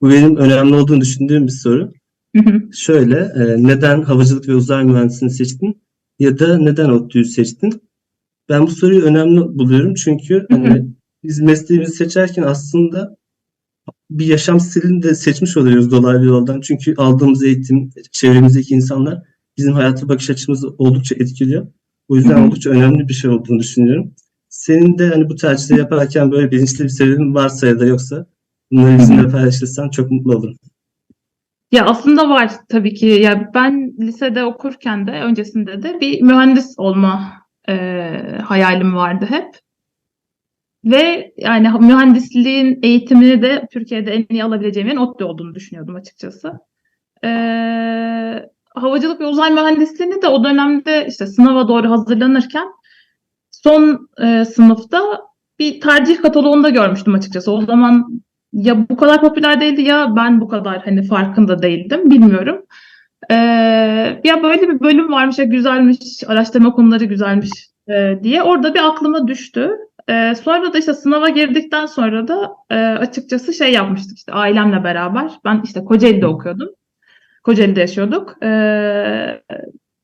Bu benim önemli olduğunu düşündüğüm bir soru. Hı hı. Şöyle, e, neden havacılık ve uzay mühendisliğini seçtin ya da neden ODTÜ'yü seçtin? Ben bu soruyu önemli buluyorum çünkü Hı hı. hani biz mesleğimizi seçerken aslında bir yaşam stilini de seçmiş oluyoruz dolaylı yoldan. Çünkü aldığımız eğitim, çevremizdeki insanlar bizim hayata bakış açımızı oldukça etkiliyor. O yüzden Hı hı. oldukça önemli bir şey olduğunu düşünüyorum. Senin de hani bu tercihleri yaparken böyle bilinçli bir sebebin varsa ya da yoksa bunları bizimle paylaşırsan çok mutlu olurum. Ya aslında var tabii ki. Ya ben lisede okurken de öncesinde de bir mühendis olma e, hayalim vardı hep. Ve yani mühendisliğin eğitimini de Türkiye'de en iyi alabileceğim yerin ODTÜ olduğunu düşünüyordum açıkçası. E, havacılık ve uzay mühendisliğini de o dönemde işte sınava doğru hazırlanırken son e, sınıfta bir tercih kataloğunda görmüştüm açıkçası. O zaman ya bu kadar popüler değildi ya ben bu kadar hani farkında değildim bilmiyorum. Ee, ya böyle bir bölüm varmış ya güzelmiş, araştırma konuları güzelmiş e, diye orada bir aklıma düştü. Ee, sonra da işte sınava girdikten sonra da e, açıkçası şey yapmıştık işte ailemle beraber. Ben işte Kocaeli'de okuyordum. Kocaeli'de yaşıyorduk. Ee,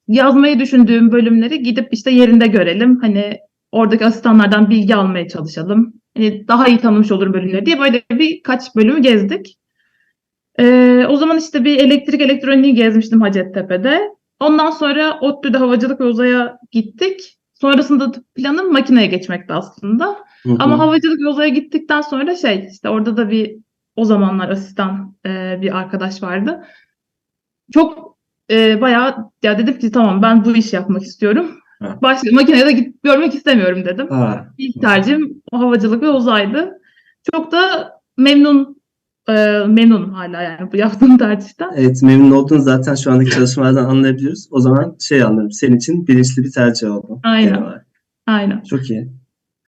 yazmayı düşündüğüm bölümleri gidip işte yerinde görelim. Hani oradaki asistanlardan bilgi almaya çalışalım. Hani daha iyi tanımış olurum bölümleri diye böyle birkaç bölümü gezdik. Ee, o zaman işte bir elektrik elektroniği gezmiştim Hacettepe'de. Ondan sonra ODTÜ'de havacılık ve uzaya gittik. Sonrasında da planım makineye geçmekti aslında. Hı hı. Ama havacılık ve uzaya gittikten sonra şey işte orada da bir o zamanlar asistan e, bir arkadaş vardı. Çok e, bayağı ya dedim ki tamam ben bu işi yapmak istiyorum. Ha. Başka makinede gidip görmek istemiyorum dedim. Ha, İlk tercihim havacılık ve uzaydı. Çok da memnun e, memnunum hala yani bu yaptığım tercihten. evet memnun oldun zaten şu andaki çalışmalardan anlayabiliyoruz. O zaman şey anlarım senin için bilinçli bir tercih oldu. Aynen. Aynen. Çok iyi.